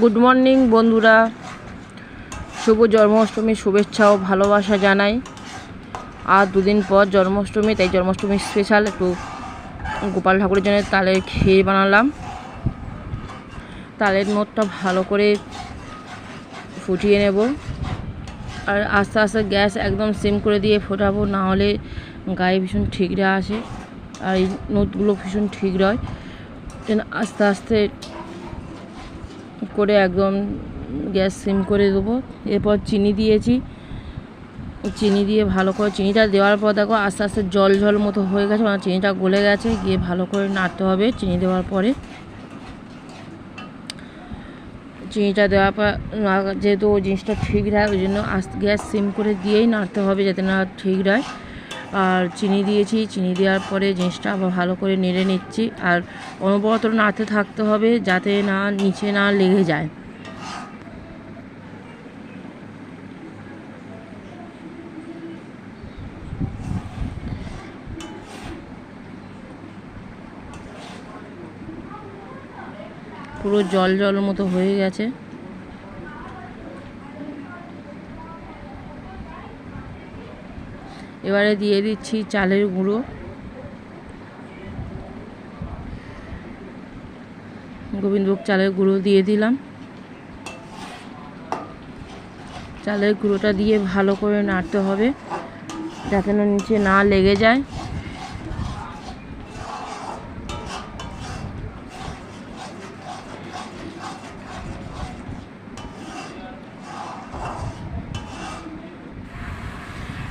Good morning বন্ধুরা। শুভ জন্মাষ্টমীর শুভেচ্ছা ও ভালোবাসা জানাই। আর দুদিন পর জন্মাষ্টমী, তাই জন্মাষ্টমী স্পেশাল একটু গোপাল ঠাকুরের জন্য তালের ক্ষীর বানালাম। তালের নোটটা ভালো করে ফুটিয়ে নেব। আর আস্তে আস্তে গ্যাস একদম সিম করে দিয়ে ফোটাবো, না হলে গায়ে ভীষণ ঠিকরা আসে। আর এই নোটগুলো ভীষণ ঠিক রয়। আস্তে আস্তে করে একদম গ্যাস সিম করে দেবো। এরপর চিনি দিয়েছি। চিনি দিয়ে ভালো করে চিনিটা দেওয়ার পর দেখো আস্তে আস্তে জল জল মতো হয়ে গেছে মানে চিনিটা গলে গেছে। গিয়ে ভালো করে নাড়তে হবে চিনি দেওয়ার পরে। চিনিটা দেওয়ার পর যেহেতু ওই জিনিসটা ঠিক রায়, ওই জন্য আস্তে গ্যাস সিম করে দিয়েই নাড়তে হবে যাতে না ঠিক রায়। আর চিনি দিয়েছি। চিনি দেওয়ার পরে জিনিসটা আবার ভালো করে নেড়ে নিচ্ছি। আর অনবরত নাড়তে থাকতে হবে যাতে না নিচে না লেগে যায়। পুরো জল জল মতো হয়ে গেছে। এবারে দিয়ে দিচ্ছি চালের গুঁড়ো। গোবিন্দভোগ চালের গুঁড়ো দিয়ে দিলাম। চালের গুঁড়োটা দিয়ে ভালো করে নাড়তে হবে, যাতে না নিচে না লেগে যায়।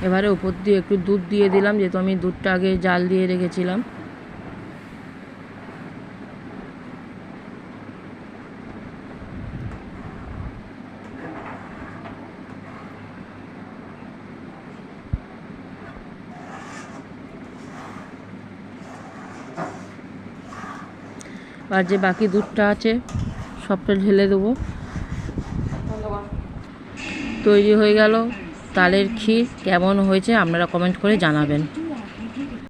এবারে উপর দিয়ে একটু দুধ দিয়ে দিলাম, যেহেতু আমি দুধটা আগে জাল দিয়ে রেখেছিলাম। আর যে বাকি দুধটা আছে, সবটা ঢেলে দেবো। তৈরি হয়ে গেল। তালের ক্ষীর কেমন হয়েছে আপনারা কমেন্ট করে জানাবেন।